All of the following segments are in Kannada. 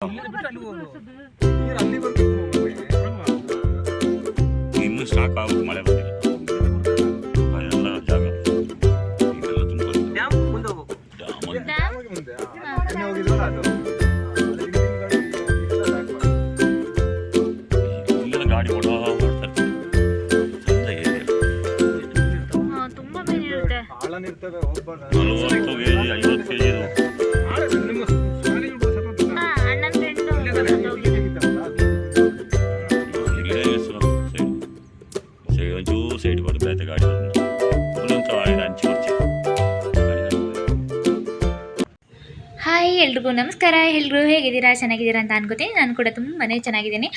ಇಲ್ಲಿಂದ ಬಿಟ್ಟು ಅಲ್ಲಿ ಹೋಗೋದು ನೀರು ಅಲ್ಲಿವರೆಗೂ ಇನ್ನು ಸ್ಟಾಕ್ ಆಗುತ್ತೆ ಮಳೆ ಬಂದಿಲ್ಲ ಎಲ್ಲ ಜಾಗ ಇದೆಲ್ಲ ತುಂಬ ಡ್ಯಾಮ್ ಮುಂದೆ ಹೋಗ್ಬೇಕು ಡ್ಯಾಮ್ ಅಂತ ಡ್ಯಾಮ್ ಮುಂದೆ ಎಣ್ಣೆ ಹೋಗಿದ್ವಲ್ಲ ಅದು ಇಲ್ಲೆಲ್ಲ ಗಾಡಿ ಓಡಾಡ್ತಾರೆ ಚಂದ ಏರಿಯಾ ಹಾ, ತುಂಬಾ ಮೀನು ಇರುತ್ತೆ ಆಳನ್ ಇರ್ತವೆ ಹೋಗ್ಬಾರ್ದು ನಲವತ್ತು ಕೆ ಜಿ ಐವತ್ತು ಕೆ ಹಾಯ್ ಎಲ್ರಿಗೂ ನಮಸ್ಕಾರ. ಎಲ್ರು ಹೇಗಿದ್ದೀರಾ? ಚೆನ್ನಾಗಿದ್ದೀರಾ ಅಂತ ಅನ್ಕೋತೀನಿ. ನಾನು ಕೂಡ ತುಂಬಾ ಚೆನ್ನಾಗಿದ್ದೀನಿ.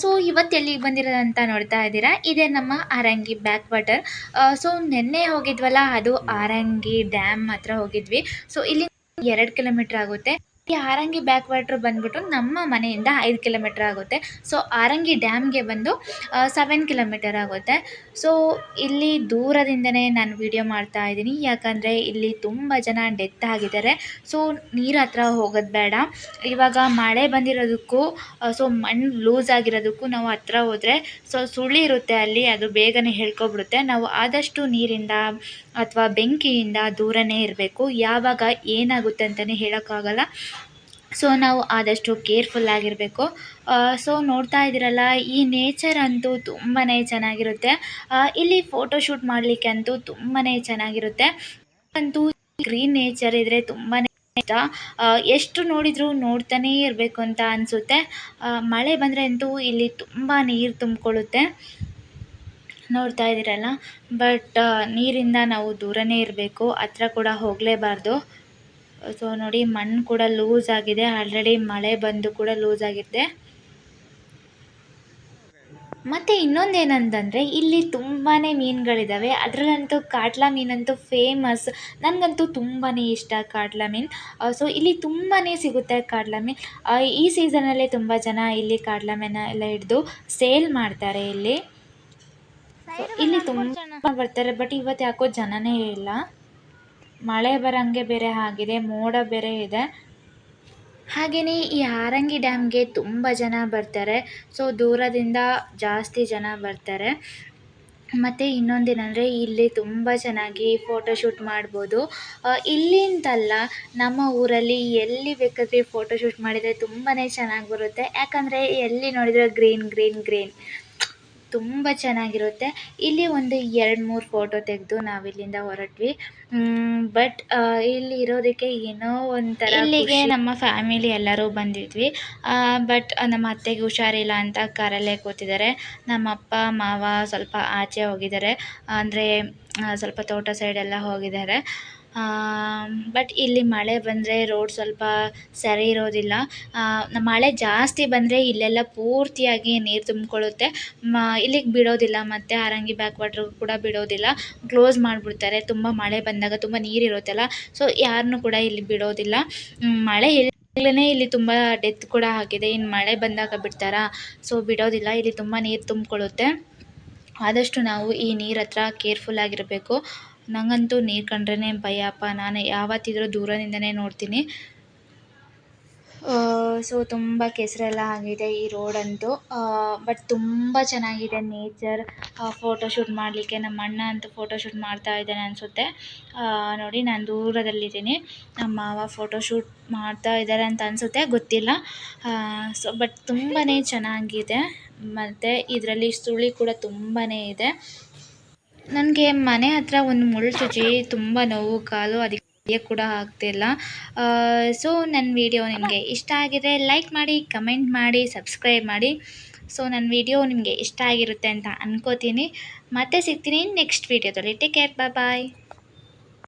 ಸೊ ಇವತ್ತು ಎಲ್ಲಿಗೆ ಬಂದಿರೋದಂತ ನೋಡ್ತಾ ಇದ್ದೀರಾ? ಇದೇ ನಮ್ಮ ಆರಂಗಿ ಬ್ಯಾಕ್ ವಾಟರ್ ಸೊ ನಿನ್ನೆ ಹೋಗಿದ್ವಲ್ಲ, ಅದು ಆರಂಗಿ ಡ್ಯಾಮ್ ಹತ್ರ ಹೋಗಿದ್ವಿ. ಸೊ ಇಲ್ಲಿ ಎರಡು ಕಿಲೋಮೀಟರ್ ಆಗುತ್ತೆ. ಈ ಆರಂಗಿ ಬ್ಯಾಕ್ ವಾಟರ್ ಬಂದ್ಬಿಟ್ಟು ನಮ್ಮ ಮನೆಯಿಂದ ಐದು ಕಿಲೋಮೀಟ್ರ್ ಆಗುತ್ತೆ. ಸೊ ಆರಂಗಿ ಡ್ಯಾಮ್ಗೆ ಬಂದು ಸೆವೆನ್ ಕಿಲೋಮೀಟರ್ ಆಗುತ್ತೆ. ಸೊ ಇಲ್ಲಿ ದೂರದಿಂದನೇ ನಾನು ವಿಡಿಯೋ ಮಾಡ್ತಾ ಇದ್ದೀನಿ. ಯಾಕಂದರೆ ಇಲ್ಲಿ ತುಂಬ ಜನ ಡೆತ್ ಆಗಿದ್ದಾರೆ. ಸೊ ನೀರು ಹತ್ರ ಹೋಗೋದು ಬೇಡ. ಇವಾಗ ಮಳೆ ಬಂದಿರೋದಕ್ಕೂ ಸೊ ಮಣ್ಣು ಲೂಸ್ ಆಗಿರೋದಕ್ಕೂ ನಾವು ಹತ್ರ ಹೋದರೆ ಸೊ ಸುಳಿ ಇರುತ್ತೆ ಅಲ್ಲಿ, ಅದು ಬೇಗನೆ ಹೇಳ್ಕೊಬಿಡುತ್ತೆ. ನಾವು ಆದಷ್ಟು ನೀರಿಂದ ಅಥವಾ ಬೆಂಕಿಯಿಂದ ದೂರನೇ ಇರಬೇಕು. ಯಾವಾಗ ಏನಾಗುತ್ತೆ ಅಂತಲೇ ಹೇಳೋಕ್ಕಾಗಲ್ಲ. ಸೊ ನಾವು ಆದಷ್ಟು ಕೇರ್ಫುಲ್ ಆಗಿರಬೇಕು. ಸೊ ನೋಡ್ತಾ ಇದ್ದೀರಲ್ಲ, ಈ ನೇಚರ್ ಅಂತೂ ತುಂಬಾ ಚೆನ್ನಾಗಿರುತ್ತೆ. ಇಲ್ಲಿ ಫೋಟೋ ಶೂಟ್ ಮಾಡಲಿಕ್ಕೆ ಅಂತೂ ತುಂಬಾ ಚೆನ್ನಾಗಿರುತ್ತೆ. ಅಂತೂ ಗ್ರೀನ್ ನೇಚರ್ ಇದ್ರೆ ತುಂಬಾ ಇಷ್ಟ. ಎಷ್ಟು ನೋಡಿದ್ರು ನೋಡ್ತಾನೇ ಇರಬೇಕು ಅಂತ ಅನಿಸುತ್ತೆ. ಮಳೆ ಬಂದರೆ ಅಂತೂ ಇಲ್ಲಿ ತುಂಬಾ ನೀರು ತುಂಬಿಕೊಳ್ಳುತ್ತೆ. ನೋಡ್ತಾ ಇದ್ದೀರಲ್ಲ ಬಟ್ ನೀರಿಂದ ನಾವು ದೂರನೇ ಇರಬೇಕು. ಹತ್ರ ಕೂಡ ಹೋಗಲೇಬಾರ್ದು. ಸೊ ನೋಡಿ ಮಣ್ಣು ಕೂಡ ಲೂಸ್ ಆಗಿದೆ. ಆಲ್ರೆಡಿ ಮಳೆ ಬಂದು ಕೂಡ ಲೂಸ್ ಆಗಿದೆ. ಮತ್ತು ಇನ್ನೊಂದೇನಂತಂದರೆ ಇಲ್ಲಿ ತುಂಬಾ ಮೀನುಗಳಿದ್ದಾವೆ ಅದರಲ್ಲಂತೂ ಕಾಟ್ಲಾ ಮೀನಂತೂ ಫೇಮಸ್ ನನಗಂತೂ ತುಂಬಾ ಇಷ್ಟ ಕಾಟ್ಲಾ ಮೀನು. ಸೊ ಇಲ್ಲಿ ತುಂಬಾ ಸಿಗುತ್ತೆ ಕಾಟ್ಲಾ ಮೀನು. ಈ ಈ ಸೀಸನಲ್ಲೇ ತುಂಬ ಜನ ಇಲ್ಲಿ ಕಾಟ್ಲಾ ಮೀನ ಎಲ್ಲ ಹಿಡಿದು ಸೇಲ್ ಮಾಡ್ತಾರೆ ಇಲ್ಲಿ. ಇಲ್ಲಿ ಇಲ್ಲಿ ತುಂಬ ಬರ್ತಾರೆ ಬಟ್ ಇವತ್ತು ಯಾಕೋ ಜನನೇ ಇಲ್ಲ. ಮಳೆ ಬರಂಗೆ ಬೇರೆ ಆಗಿದೆ, ಮೋಡ ಬೇರೆ ಇದೆ. ಹಾಗೆಯೇ ಈ ಹಾರಂಗಿ ಡ್ಯಾಮ್ಗೆ ತುಂಬ ಜನ ಬರ್ತಾರೆ. ಸೊ ದೂರದಿಂದ ಜಾಸ್ತಿ ಜನ ಬರ್ತಾರೆ. ಮತ್ತು ಇನ್ನೊಂದೇನೆಂದರೆ ಇಲ್ಲಿ ತುಂಬ ಚೆನ್ನಾಗಿ ಫೋಟೋಶೂಟ್ ಮಾಡ್ಬೋದು. ಇಲ್ಲಿಂತಲ್ಲ ನಮ್ಮ ಊರಲ್ಲಿ ಎಲ್ಲಿ ಬೇಕಾದರೆ ಫೋಟೋಶೂಟ್ ಮಾಡಿದರೆ ತುಂಬಾ ಚೆನ್ನಾಗಿ ಬರುತ್ತೆ. ಯಾಕಂದರೆ ಎಲ್ಲಿ ನೋಡಿದರೆ ಗ್ರೀನ್ ಗ್ರೀನ್ ಗ್ರೀನ್ ತುಂಬ ಚೆನ್ನಾಗಿರುತ್ತೆ. ಇಲ್ಲಿ ಒಂದು ಎರಡು ಮೂರು ಫೋಟೋ ತೆಗೆದು ನಾವಿಲ್ಲಿಂದ ಹೊರಟ್ವಿ. ಬಟ್ ಇಲ್ಲಿ ಇರೋದಕ್ಕೆ ಏನೋ ಒಂಥರ ಇಲ್ಲಿಗೆ ನಮ್ಮ ಫ್ಯಾಮಿಲಿ ಎಲ್ಲರೂ ಬಂದಿದ್ವಿ. ಬಟ್ ನಮ್ಮ ಅತ್ತೆಗೆ ಹುಷಾರಿಲ್ಲ ಅಂತ ಕಾರಲ್ಲೇ ಕೂತಿದ್ದಾರೆ. ನಮ್ಮ ಅಪ್ಪ ಮಾವ ಸ್ವಲ್ಪ ಆಚೆ ಹೋಗಿದ್ದಾರೆ. ಅಂದರೆ ಸ್ವಲ್ಪ ತೋಟ ಸೈಡೆಲ್ಲ ಹೋಗಿದ್ದಾರೆ. ಬಟ್ ಇಲ್ಲಿ ಮಳೆ ಬಂದರೆ ರೋಡ್ ಸ್ವಲ್ಪ ಸರಿ ಇರೋದಿಲ್ಲ. ಮಳೆ ಜಾಸ್ತಿ ಬಂದರೆ ಇಲ್ಲೆಲ್ಲ ಪೂರ್ತಿಯಾಗಿ ನೀರು ತುಂಬಿಕೊಳ್ಳುತ್ತೆ. ಮ, ಇಲ್ಲಿಗೆ ಬಿಡೋದಿಲ್ಲ ಮತ್ತು ಹಾರಂಗಿ ಬ್ಯಾಕ್ ವಾಟ್ರ್ ಕೂಡ ಬಿಡೋದಿಲ್ಲ. ಕ್ಲೋಸ್ ಮಾಡಿಬಿಡ್ತಾರೆ. ತುಂಬ ಮಳೆ ಬಂದಾಗ ತುಂಬ ನೀರಿರುತ್ತಲ್ಲ ಸೊ ಯಾರನ್ನೂ ಕೂಡ ಇಲ್ಲಿ ಬಿಡೋದಿಲ್ಲ. ಮಳೆ ಇಲ್ಲೇ ಇಲ್ಲಿ ತುಂಬ ಡೆತ್ ಕೂಡ ಆಗಿದೆ. ಇನ್ನು ಮಳೆ ಬಂದಾಗ ಬಿಡ್ತಾರಾ? ಸೊ ಬಿಡೋದಿಲ್ಲ. ಇಲ್ಲಿ ತುಂಬ ನೀರು ತುಂಬಿಕೊಳ್ಳುತ್ತೆ. ಆದಷ್ಟು ನಾವು ಈ ನೀರ ಹತ್ರ ಕೇರ್ಫುಲ್ ಆಗಿರಬೇಕು. ನನಗಂತೂ ನೀರು ಕಂಡ್ರೇ ಭಯಪ್ಪ ನಾನು ಯಾವತ್ತಿದ್ರೂ ದೂರದಿಂದನೇ ನೋಡ್ತೀನಿ. ಸೊ, ತುಂಬ ಕೆಸರೆಲ್ಲ ಆಗಿದೆ ಈ ರೋಡಂತೂ ಬಟ್ ತುಂಬ ಚೆನ್ನಾಗಿದೆ ನೇಚರ್ ಫೋಟೋಶೂಟ್ ಮಾಡಲಿಕ್ಕೆ ನಮ್ಮ ಅಣ್ಣ ಅಂತೂ ಫೋಟೋಶೂಟ್ ಮಾಡ್ತಾ ಇದ್ದಾನೆ ಅನಿಸುತ್ತೆ. ನೋಡಿ, ನಾನು ದೂರದಲ್ಲಿದ್ದೀನಿ. ನಮ್ಮ ಮಾವ ಫೋಟೋಶೂಟ್ ಮಾಡ್ತಾ ಇದ್ದಾರೆ ಅಂತ ಅನಿಸುತ್ತೆ, ಗೊತ್ತಿಲ್ಲ. ಸೊ ಬಟ್ ತುಂಬಾ ಚೆನ್ನಾಗಿದೆ. ಮತ್ತು ಇದರಲ್ಲಿ ಸುಳಿ ಕೂಡ ತುಂಬಾ ಇದೆ. ನನಗೆ ಮನೆ ಹತ್ರ ಒಂದು ಮುಳ್ಳು ಚುಚ್ಚಿ ತುಂಬ ನೋವು, ಕಾಲು ಅದಕ್ಕೆ ಕೂಡ ಆಗ್ತಿಲ್ಲ ಸೊ ನನ್ನ ವಿಡಿಯೋ ನಿಮಗೆ ಇಷ್ಟ ಆಗಿದ್ರೆ ಲೈಕ್ ಮಾಡಿ ಕಮೆಂಟ್ ಮಾಡಿ ಸಬ್ಸ್ಕ್ರೈಬ್ ಮಾಡಿ. ಸೊ ನನ್ನ ವಿಡಿಯೋ ನಿಮಗೆ ಇಷ್ಟ ಆಗಿರುತ್ತೆ ಅಂತ ಅನ್ಕೋತೀನಿ. ಮತ್ತೆ ಸಿಗ್ತೀನಿ ನೆಕ್ಸ್ಟ್ ವಿಡಿಯೋದಲ್ಲಿ ಟೇಕ್ ಕೇರ್ ಬಾಯ್ ಬಾಯ್